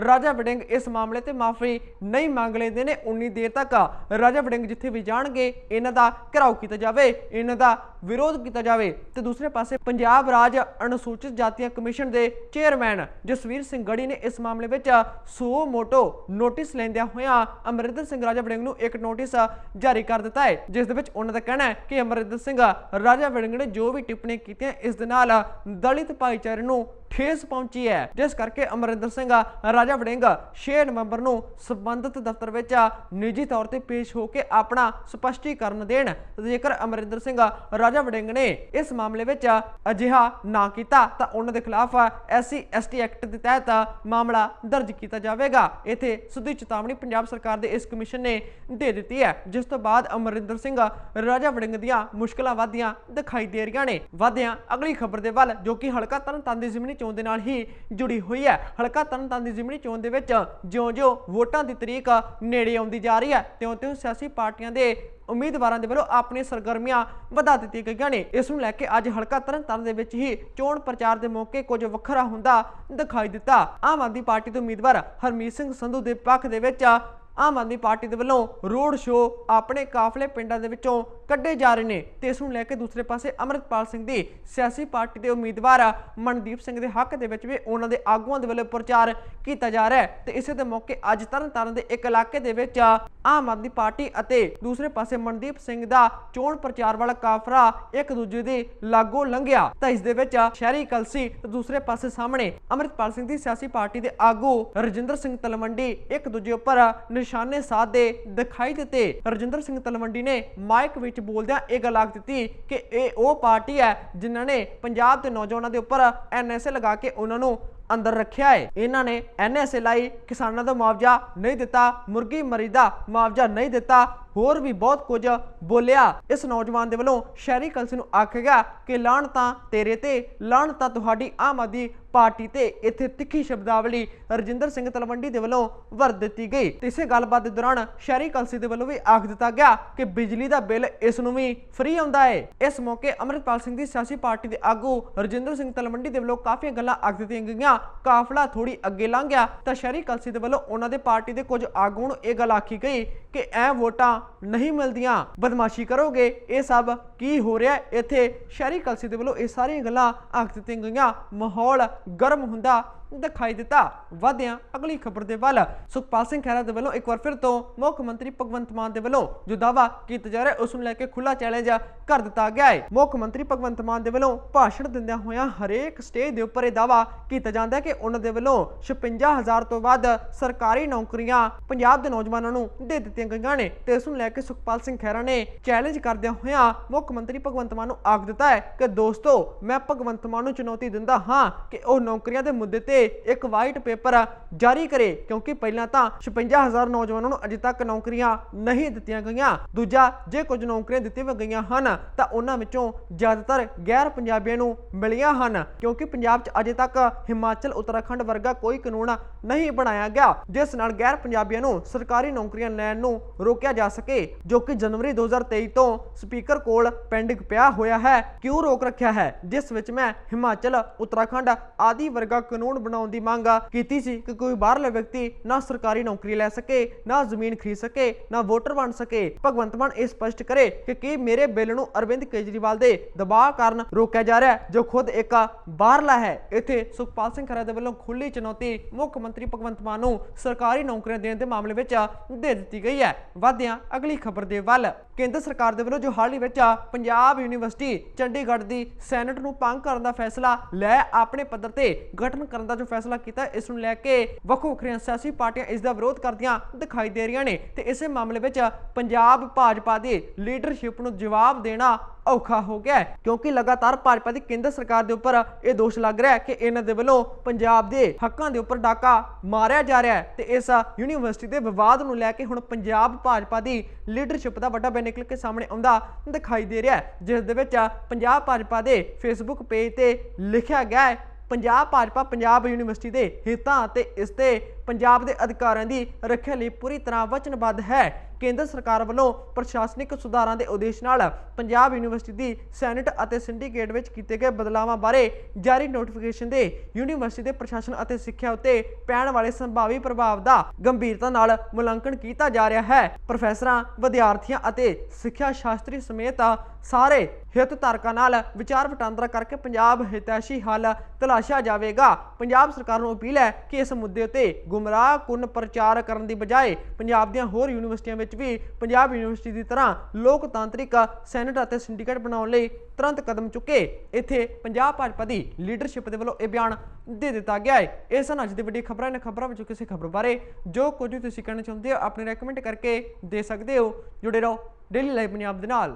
Speaker 1: ਰਾਜਾ ਵੜਿੰਗ ਇਸ ਮਾਮਲੇ ਤੇ ਮਾਫੀ ਨਹੀਂ ਮੰਗ ਲੈਂਦੇ ਨੇ। ਉਨੀ ਦੇਰ ਤੱਕ ਰਾਜਾ ਵੜਿੰਗ ਜਿੱਥੇ ਵੀ ਜਾਣਗੇ, ਇਹਨਾਂ ਦਾ ਘਿਰਾਓ ਕੀਤਾ ਜਾਵੇ, ਇਹਨਾਂ ਦਾ ਵਿਰੋਧ ਕੀਤਾ ਜਾਵੇ। ਤੇ ਦੂਸਰੇ ਪਾਸੇ ਪੰਜਾਬ ਰਾਜ ਅਨੁਸੂਚਿਤ ਜਾਤੀਆਂ ਕਮਿਸ਼ਨ ਦੇ ਚੇਅਰਮੈਨ ਜਸਵੀਰ ਸਿੰਘ ਗੜੀ ਨੇ ਇਸ ਮਾਮਲੇ ਵਿੱਚ ਸੋ ਮੋਟੋ ਨੋਟਿਸ ਲੈਂਦਿਆਂ ਹੋਇਆਂ ਅਮਰਿੰਦਰ ਸਿੰਘ ਰਾਜਾ ਵੜਿੰਗ ਨੂੰ ਇੱਕ ਨੋਟਿਸ ਜਾਰੀ ਕਰ ਦਿੱਤਾ ਹੈ, ਜਿਸ ਦੇ ਵਿੱਚ ਉਹਨਾਂ ਦਾ ਕਹਿਣਾ ਹੈ ਕਿ ਅਮਰਿੰਦਰ ਸਿੰਘ ਰਾਜਾ ਵੜਿੰਗ ਨੇ ਜੋ ਵੀ ਟਿੱਪਣੀ ਕੀਤੀਆਂ, ਇਸ ਦੇ ਨਾਲ ਦਲਿਤ ਭਾਈਚਾਰੇ ਨੂੰ ਠੇਸ ਪਹੁੰਚੀ ਹੈ। ਜਿਸ ਕਰਕੇ ਅਮਰਿੰਦਰ ਸਿੰਘ ਰਾਜਾ ਵੜਿੰਗ 6 ਨਵੰਬਰ ਨੂੰ ਸਬੰਧਤ ਦਫ਼ਤਰ ਵਿੱਚ ਨਿੱਜੀ ਤੌਰ ਤੇ ਪੇਸ਼ ਹੋ ਕੇ ਆਪਣਾ ਸਪਸ਼ਟੀਕਰਨ ਦੇਣ ਜੇਕਰ ਅਮਰਿੰਦਰ ਸਿੰਘ ਰਾਜਾ ਵੜਿੰਗ ਨੇ ਇਸ ਮਾਮਲੇ ਵਿੱਚ ਅਜਿਹਾ ਨਾ ਕੀਤਾ, ਤਾਂ ਉਹਨਾਂ ਦੇ ਖਿਲਾਫ ਐਸਸੀ, ਐਸਟੀ ਐਕਟ ਦੇ ਤਹਿਤ ਮਾਮਲਾ ਦਰਜ ਕੀਤਾ ਜਾਵੇਗਾ। ਇਥੇ ਸਿੱਧੀ ਚੇਤਾਵਨੀ ਪੰਜਾਬ ਸਰਕਾਰ ਦੇ ਇਸ ਕਮਿਸ਼ਨ ਨੇ ਦੇ ਦਿੱਤੀ ਹੈ, ਜਿਸ ਤੋਂ ਬਾਅਦ ਅਮਰਿੰਦਰ ਸਿੰਘ ਰਾਜਾ ਵੜਿੰਗ ਦੀਆਂ ਮੁਸ਼ਕਲਾਂ ਵਧੀਆਂ ਦਿਖਾਈ ਦੇ ਰਹੀਆਂ ਨੇ। ਵਧੀਆਂ ਅਗਲੀ ਖਬਰ ਦੇ ਵੱਲ, ਜੋ ਕਿ ਹਲਕਾ ਤਰਨਤਾਰਨ ਦੀ ਜ਼ਿਮਨੀ ਚੋਣ ਦੇ ਨਾਲ ਹੀ ਜੁੜੀ ਹੋਈ ਹੈ। ਹਲਕਾ ਤਰਨਤਾਰਨ ਦੀ ਜ਼ਿਮਨੀ ਚੋਣ ਦੇ ਵਿੱਚ ਜਿਉਂ-ਜਿਉਂ ਵੋਟਾਂ ਦੀ ਤਰੀਕ ਨੇੜੇ ਆਉਂਦੀ ਜਾ ਰਹੀ ਹੈ ਤਿਉਂ-ਤਿਉਂ ਸਿਆਸੀ ਪਾਰਟੀਆਂ ਦੇ ਉਮੀਦਵਾਰਾਂ ਦੇ ਵੱਲੋਂ ਆਪਣੀਆਂ ਸਰਗਰਮੀਆਂ ਵਧਾ ਦਿੱਤੀਆਂ ਗਈਆਂ ਨੇ। ਇਸ ਨੂੰ ਲੈ ਕੇ ਅੱਜ ਹਲਕਾ ਤਰਨਤਾਰਨ ਦੇ ਵਿੱਚ ਹੀ ਚੋਣ ਪ੍ਰਚਾਰ ਦੇ ਮੌਕੇ ਕੁਝ ਵੱਖਰਾ ਹੁੰਦਾ ਦਿਖਾਈ ਦਿੱਤਾ। ਆਮ ਆਦਮੀ ਪਾਰਟੀ ਦੇ ਉਮੀਦਵਾਰ ਹਰਮੀਤ ਸਿੰਘ ਸੰਧੂ ਦੇ ਪੱਖ ਦੇ ਵਿੱਚ ਆਮ ਆਦਮੀ ਪਾਰਟੀ ਦੇ ਵੱਲੋਂ ਰੋਡ ਸ਼ੋਅ ਆਪਣੇ ਕਾਫਲੇ ਪਿੰਡਾਂ ਦੇ ਵਿੱਚੋਂ ਕੱਢੇ ਜਾ ਰਹੇ ਨੇ ਤੇ ਇਸ ਨੂੰ ਲੈ ਕੇ ਦੂਸਰੇ ਪਾਸੇ ਅਮਰਿਤਪਾਲ ਸਿੰਘ ਦੀ ਸਿਆਸੀ ਪਾਰਟੀ ਦੇ ਉਮੀਦਵਾਰ ਮਨਦੀਪ ਸਿੰਘ ਦੇ ਹੱਕ ਦੇ ਵਿੱਚ ਵੀ ਉਹਨਾਂ ਦੇ ਆਗੂਆਂ ਦੇ ਵੱਲੋਂ ਪ੍ਰਚਾਰ ਕੀਤਾ ਜਾ ਰਿਹਾ ਹੈ ਤੇ ਇਸੇ ਦੇ ਮੌਕੇ ਅੱਜ ਤਰਨਤਾਰਨ ਦੇ ਇੱਕ ਇਲਾਕੇ ਦੇ ਵਿੱਚ ਆਮ ਆਦਮੀ ਪਾਰਟੀ ਅਤੇ ਦੂਸਰੇ ਪਾਸੇ ਮਨਦੀਪ ਸਿੰਘ ਦਾ ਚੋਣ ਪ੍ਰਚਾਰ ਵਾਲਾ ਕਾਫਰਾ ਇੱਕ ਦੂਜੇ ਦੇ ਲਾਗੋ ਲੰਘਿਆ। ਤਾਂ ਇਸ ਦੇ ਵਿੱਚ ਸ਼ਹਿਰੀ ਕਲਸੀ ਤੇ ਦੂਸਰੇ ਪਾਸੇ ਸਾਹਮਣੇ ਅਮਰਿਤਪਾਲ ਸਿੰਘ ਦੀ ਸਿਆਸੀ ਪਾਰਟੀ ਦੇ ਆਗੂ ਰਜਿੰਦਰ ਸਿੰਘ ਤਲਵੰਡੀ ਇੱਕ ਦੂਜੇ ਉੱਪਰ ਨਿਸ਼ਾਨੇ ਸਾਧਦੇ ਦਿਖਾਈ ਦਿੱਤੇ। ਰਜਿੰਦਰ ਸਿੰਘ ਤਲਵੰਡੀ ਨੇ ਮਾਈਕ ਵਿੱਚ ਬੋਲਦਿਆਂ ਇਹ ਗੱਲ ਆਖ ਦਿੱਤੀ ਕਿ ਇਹ ਉਹ ਪਾਰਟੀ ਹੈ ਜਿਨ੍ਹਾਂ ਨੇ ਪੰਜਾਬ ਦੇ ਨੌਜਵਾਨਾਂ ਦੇ ਉੱਪਰ ਐਨਐਸਏ ਲਗਾ ਕੇ ਉਹਨਾਂ ਨੂੰ ਅੰਦਰ ਰੱਖਿਆ ਹੈ। ਇਹਨਾਂ ਨੇ ਐਨਐਸਏ ਲਾਈ ਕਿਸਾਨਾਂ ਦਾ ਮੁਆਵਜ਼ਾ ਨਹੀਂ ਦਿੱਤਾ, ਮੁਰਗੀ ਮਰੀ ਦਾ ਮੁਆਵਜ਼ਾ ਨਹੀਂ ਦਿੱਤਾ ਹੋਰ ਵੀ ਬਹੁਤ ਕੁਝ ਬੋਲਿਆ। ਇਸ ਨੌਜਵਾਨ ਦੇ ਵੱਲੋਂ ਸ਼ਹਿਰੀ ਕਲਸੀ ਨੂੰ ਆਖਿਆ ਗਿਆ ਕਿ ਲਾਹਣ ਤਾਂ ਤੇਰੇ ਤੇ, ਲਾਹਣ ਤਾਂ ਤੁਹਾਡੀ ਆਮ ਆਦਮੀ ਪਾਰਟੀ ਤੇ। ਇੱਥੇ ਤਿੱਖੀ ਸ਼ਬਦਾਵਲੀ ਰਜਿੰਦਰ ਸਿੰਘ ਤਲਵੰਡੀ ਦੇ ਵੱਲੋਂ ਵਰ ਦਿੱਤੀ ਗਈ। ਤੇ ਇਸੇ ਗੱਲਬਾਤ ਦੇ ਦੌਰਾਨ ਸ਼ਹਿਰੀ ਕਲਸੀ ਦੇ ਵੱਲੋਂ ਵੀ ਆਖ ਦਿੱਤਾ ਗਿਆ ਕਿ ਬਿਜਲੀ ਦਾ ਬਿੱਲ ਇਸ ਨੂੰ ਵੀ ਫ੍ਰੀ ਆਉਂਦਾ ਹੈ ਇਸ ਮੌਕੇ ਅਮਰਿਤਪਾਲ ਸਿੰਘ ਦੀ ਸਿਆਸੀ ਪਾਰਟੀ ਦੇ ਆਗੂ ਰਜਿੰਦਰ ਸਿੰਘ ਤਲਵੰਡੀ ਦੇ ਵੱਲੋਂ ਕਾਫੀ ਗੱਲਾਂ ਆਖ ਦਿੱਤੀਆਂ ਗਈਆਂ। ਕਾਫਲਾ ਥੋੜੀ ਅੱਗੇ ਲੰਘ ਗਿਆ ਤਾਂ ਸ਼ਹਿਰੀ ਕਲਸੀ ਦੇ ਵੱਲੋਂ ਉਹਨਾਂ ਦੇ ਪਾਰਟੀ ਦੇ ਕੁਝ ਆਗੂਆਂ ਨੂੰ ਇਹ ਗੱਲ ਆਖੀ ਗਈ ਕਿ ਐ ਵੋਟਾਂ ਨਹੀਂ ਮਿਲਦੀਆਂ। ਬਦਮਾਸ਼ੀ ਕਰੋਗੇ, ਇਹ ਸਭ ਕੀ ਹੋ ਰਿਹਾ ਇੱਥੇ ਸ਼ਹਿਰੀ ਕਲਸੀ ਦੇ ਵੱਲੋਂ ਇਹ ਸਾਰੀਆਂ ਗੱਲਾਂ ਆਖ ਦਿੱਤੀਆਂ ਗਈਆਂ। ਮਾਹੌਲ ਗਰਮ ਹੁੰਦਾ ਦਿਖਾਈ ਦਿੱਤਾ। ਵਧਿਆਂ, ਅਗਲੀ ਖਬਰ ਦੇ ਵੱਲ। ਸੁਖਪਾਲ ਸਿੰਘ ਖਹਿਰਾ ਦੇ ਵੱਲੋਂ ਇੱਕ ਵਾਰ ਫਿਰ ਤੋਂ ਮੁੱਖ ਮੰਤਰੀ ਭਗਵੰਤ ਮਾਨ ਦੇ ਵੱਲੋਂ ਜੋ ਦਾਵਾ ਕੀਤਾ ਜਾ ਰਿਹਾ, ਉਸ ਨੂੰ ਲੈ ਕੇ ਖੁੱਲਾ ਚੈਲੰਜ ਕਰ ਦਿੱਤਾ ਗਿਆ ਹੈ। ਮੁੱਖ ਮੰਤਰੀ ਭਗਵੰਤ ਮਾਨ ਦੇ ਵੱਲੋਂ ਭਾਸ਼ਣ ਦਿੰਦਿਆਂ ਹੋਇਆਂ ਹਰੇਕ ਸਟੇਜ ਦੇ ਉੱਪਰ ਇਹ ਦਾਵਾ ਕੀਤਾ ਜਾਂਦਾ ਹੈ ਕਿ ਉਹਨਾਂ ਦੇ ਵੱਲੋਂ 56000 ਤੋਂ ਵੱਧ ਸਰਕਾਰੀ ਨੌਕਰੀਆਂ ਪੰਜਾਬ ਦੇ ਨੌਜਵਾਨਾਂ ਨੂੰ ਦੇ ਦਿੱਤੀਆਂ ਗਈਆਂ ਨੇ ਤੇ ਇਸ ਨੂੰ ਲੈ ਕੇ ਸੁਖਪਾਲ ਸਿੰਘ ਖਹਿਰਾ ਨੇ ਚੈਲੰਜ ਕਰਦਿਆਂ ਹੋਇਆਂ ਮੁੱਖ ਮੰਤਰੀ ਭਗਵੰਤ ਮਾਨ ਨੂੰ ਆਖ ਦਿੱਤਾ ਹੈ ਕਿ ਦੋਸਤੋ, ਮੈਂ ਭਗਵੰਤ ਮਾਨ ਨੂੰ ਚੁਣੌਤੀ ਦਿੰਦਾ ਹਾਂ ਕਿ ਉਹ ਨੌਕਰੀਆਂ ਦੇ ਮੁੱਦੇ ਤੇ ਤੇ ਇੱਕ ਵਾਈਟ ਪੇਪਰ ਜਾਰੀ ਕਰੇ, ਕਿਉਂਕਿ ਪਹਿਲਾਂ ਤਾਂ 56000 ਨੌਜਵਾਨਾਂ ਨੂੰ ਅਜੇ ਤੱਕ ਨੌਕਰੀਆਂ ਨਹੀਂ ਦਿੱਤੀਆਂ ਗਈਆਂ। ਦੂਜਾ, ਜੇ ਕੁਝ ਨੌਕਰੀਆਂ ਦਿੱਤੀਆਂ ਗਈਆਂ ਹਨ, ਤਾਂ ਉਹਨਾਂ ਵਿੱਚੋਂ ਜ਼ਿਆਦਾਤਰ ਗੈਰ ਪੰਜਾਬੀਆਂ ਨੂੰ ਮਿਲੀਆਂ ਹਨ, ਕਿਉਂਕਿ ਪੰਜਾਬ 'ਚ ਅਜੇ ਤੱਕ ਹਿਮਾਚਲ, ਉੱਤਰਾਖੰਡ ਵਰਗਾ ਕੋਈ ਕਾਨੂੰਨ ਨਹੀਂ ਬਣਾਇਆ ਗਿਆ, ਜਿਸ ਨਾਲ ਗੈਰ ਪੰਜਾਬੀਆਂ ਨੂੰ ਸਰਕਾਰੀ ਨੌਕਰੀਆਂ ਲੈਣ ਨੂੰ ਰੋਕਿਆ ਜਾ ਸਕੇ, ਜੋ ਕਿ ਜਨਵਰੀ 2023 ਤੋਂ ਸਪੀਕਰ ਕੋਲ ਪੈਂਡਿੰਗ ਪਿਆ ਹੋਇਆ ਹੈ, ਕਿਉਂ ਰੋਕ ਰੱਖਿਆ ਹੈ? ਜਿਸ ਵਿੱਚ ਮੈਂ ਹਿਮਾਚਲ, ਉੱਤਰਾਖੰਡ ਆਦਿ ਵਰਗਾ ਕਾਨੂੰਨ ਬਣਾਉਣ ਦੀ ਮੰਗ ਕੀਤੀ ਸੀ ਕਿ ਕੋਈ ਬਾਹਰਲੇ ਵਿਅਕਤੀ ਨਾ ਸਰਕਾਰੀ ਨੌਕਰੀ ਲੈ ਸਕੇ, ਨਾ ਜ਼ਮੀਨ ਖਰੀਦ ਸਕੇ, ਨਾ ਵੋਟਰ ਬਣ ਸਕੇ। ਭਗਵੰਤ ਮਾਨ ਇਹ ਸਪਸ਼ਟ ਕਰੇ ਕਿ ਕੀ ਮੇਰੇ ਬਿੱਲ ਨੂੰ ਅਰਵਿੰਦ ਕੇਜਰੀਵਾਲ ਦੇ ਦਬਾਅ ਕਾਰਨ ਰੋਕਿਆ ਜਾ ਰਿਹਾ ਜੋ ਖੁਦ ਇੱਕ ਬਾਹਰਲਾ ਹੈ। ਇੱਥੇ ਸੁਖਪਾਲ ਸਿੰਘ ਖਹਿਰਾ ਦੇ ਵੱਲੋਂ ਖੁੱਲੀ ਚੁਣੌਤੀ ਮੁੱਖ ਮੰਤਰੀ ਭਗਵੰਤ ਮਾਨ ਨੂੰ ਸਰਕਾਰੀ ਨੌਕਰੀਆਂ ਦੇਣ ਦੇ ਮਾਮਲੇ ਵਿੱਚ ਦੇ ਦਿੱਤੀ ਗਈ ਹੈ। ਵਾਧਿਆਂ ਅਗਲੀ ਖਬਰ ਦੇ ਵੱਲ। ਕੇਂਦਰ ਸਰਕਾਰ ਦੇ ਵੱਲੋਂ ਜੋ ਹਾਲ ਹੀ ਵਿੱਚ ਪੰਜਾਬ ਯੂਨੀਵਰਸਿਟੀ ਚੰਡੀਗੜ੍ਹ ਦੀ ਸੈਨੇਟ ਨੂੰ ਭੰਗ ਕਰਨ ਦਾ ਫੈਸਲਾ ਲੈ ਆਪਣੇ ਪੱਧਰ ਤੇ ਗਠਨ ਕਰਨ ਦਾ ਜੋ ਫੈਸਲਾ ਕੀਤਾ, ਇਸ ਨੂੰ ਲੈ ਕੇ ਵੱਖੋ ਵੱਖਰੀਆਂ ਸਿਆਸੀ ਪਾਰਟੀਆਂ ਇਸ ਦਾ ਵਿਰੋਧ ਕਰਦੀਆਂ ਦਿਖਾਈ ਦੇ ਰਹੀਆਂ ਨੇ। ਤੇ ਇਸੇ ਮਾਮਲੇ ਵਿੱਚ ਪੰਜਾਬ ਭਾਜਪਾ ਦੀ ਲੀਡਰਸ਼ਿਪ ਨੂੰ ਜਵਾਬ ਦੇਣਾ ਔਖਾ ਹੋ ਗਿਆ ਹੈ, ਕਿਉਂਕਿ ਲਗਾਤਾਰ ਭਾਜਪਾ ਦੀ ਕੇਂਦਰ ਸਰਕਾਰ ਦੇ ਉੱਪਰ ਇਹ ਦੋਸ਼ ਲੱਗ ਰਿਹਾ ਹੈ ਕਿ ਇਹਨਾਂ ਦੇ ਵੱਲੋਂ ਪੰਜਾਬ ਦੇ ਹੱਕਾਂ ਦੇ ਉੱਪਰ ਡਾਕਾ ਮਾਰਿਆ ਜਾ ਰਿਹਾ ਹੈ ਤੇ ਇਸ ਯੂਨੀਵਰਸਿਟੀ ਦੇ ਵਿਵਾਦ ਨੂੰ ਲੈ ਕੇ ਹੁਣ ਪੰਜਾਬ ਭਾਜਪਾ ਦੀ ਲੀਡਰਸ਼ਿਪ ਦਾ ਵੱਡਾ ਬਿਆਨ ਨਿਕਲ ਕੇ ਸਾਹਮਣੇ ਆਉਂਦਾ ਦਿਖਾਈ ਦੇ ਰਿਹਾ ਹੈ, ਜਿਸ ਦੇ ਵਿੱਚ ਪੰਜਾਬ ਭਾਜਪਾ ਦੇ ਫੇਸਬੁੱਕ ਪੇਜ ਤੇ ਲਿਖਿਆ ਗਿਆ ਹੈ, ਪੰਜਾਬ ਭਾਜਪਾ ਪੰਜਾਬ ਯੂਨੀਵਰਸਿਟੀ ਦੇ ਹਿੱਤਾਂ ਅਤੇ ਇਸ ਤੇ ਪੰਜਾਬ ਦੇ ਅਧਿਕਾਰਾਂ ਦੀ ਰੱਖਿਆ ਲਈ ਪੂਰੀ ਤਰ੍ਹਾਂ ਵਚਨਬੱਧ ਹੈ। ਕੇਂਦਰ ਸਰਕਾਰ ਵੱਲੋਂ ਪ੍ਰਸ਼ਾਸਨਿਕ ਸੁਧਾਰਾਂ ਦੇ ਉਦੇਸ਼ ਨਾਲ ਪੰਜਾਬ ਯੂਨੀਵਰਸਿਟੀ ਦੀ ਸੈਨੇਟ ਅਤੇ ਸਿੰਡੀਕੇਟ ਵਿੱਚ ਕੀਤੇ ਗਏ ਬਦਲਾਵਾਂ ਬਾਰੇ ਜਾਰੀ ਨੋਟੀਫਿਕੇਸ਼ਨ ਦੇ ਯੂਨੀਵਰਸਿਟੀ ਦੇ ਪ੍ਰਸ਼ਾਸਨ ਅਤੇ ਸਿੱਖਿਆ ਉੱਤੇ ਪੈਣ ਵਾਲੇ ਸੰਭਾਵੀ ਪ੍ਰਭਾਵ ਦਾ ਗੰਭੀਰਤਾ ਨਾਲ ਮੁਲਾਂਕਣ ਕੀਤਾ ਜਾ ਰਿਹਾ ਹੈ। ਪ੍ਰੋਫੈਸਰਾਂ, ਵਿਦਿਆਰਥੀਆਂ ਅਤੇ ਸਿੱਖਿਆ ਸ਼ਾਸਤਰੀ ਸਮੇਤ ਸਾਰੇ ਹਿੱਤ ਧਾਰਕਾਂ ਨਾਲ ਵਿਚਾਰ ਵਟਾਂਦਰਾ ਕਰਕੇ ਪੰਜਾਬ ਹਿਤੈਸ਼ੀ ਹੱਲ ਤਲਾਸ਼ਿਆ ਜਾਵੇਗਾ। ਪੰਜਾਬ ਸਰਕਾਰ ਨੂੰ ਅਪੀਲ ਹੈ ਕਿ ਇਸ ਮੁੱਦੇ ਉੱਤੇ ਗੁੰਮਰਾਹ ਕੁੰਨ ਪ੍ਰਚਾਰ ਕਰਨ ਦੀ ਬਜਾਏ ਪੰਜਾਬ ਦੀਆਂ ਹੋਰ ਯੂਨੀਵਰਸਿਟੀਆਂ ਵਿੱਚ ਵਿੱਚ ਵੀ ਪੰਜਾਬ ਯੂਨੀਵਰਸਿਟੀ ਦੀ ਤਰ੍ਹਾਂ ਲੋਕਤਾਂਤਰਿਕ ਸੈਨੇਟ ਅਤੇ ਸਿੰਡੀਕੇਟ ਬਣਾਉਣ ਲਈ ਤੁਰੰਤ ਕਦਮ ਚੁੱਕੇ। ਇੱਥੇ ਪੰਜਾਬ ਭਾਜਪਾ ਦੀ ਲੀਡਰਸ਼ਿਪ ਦੇ ਵੱਲੋਂ ਇਹ ਬਿਆਨ ਦੇ ਦਿੱਤਾ ਗਿਆ ਹੈ। ਇਹ ਸਨ ਅੱਜ ਦੀ ਵੱਡੀ ਖਬਰਾਂ। ਨੇ ਖਬਰਾਂ ਵਿੱਚੋਂ ਕਿਸੇ ਖਬਰ ਬਾਰੇ ਜੋ ਕੁਝ ਵੀ ਤੁਸੀਂ ਕਹਿਣਾ ਚਾਹੁੰਦੇ ਹੋ, ਆਪਣੇ ਰეკਮੈਂਡ ਕਰਕੇ ਦੇ ਸਕਦੇ ਹੋ। ਜੁੜੇ ਰਹੋ ਡੇਲੀ ਲਾਈਵ ਪੰਜਾਬ ਦੇ ਨਾਲ।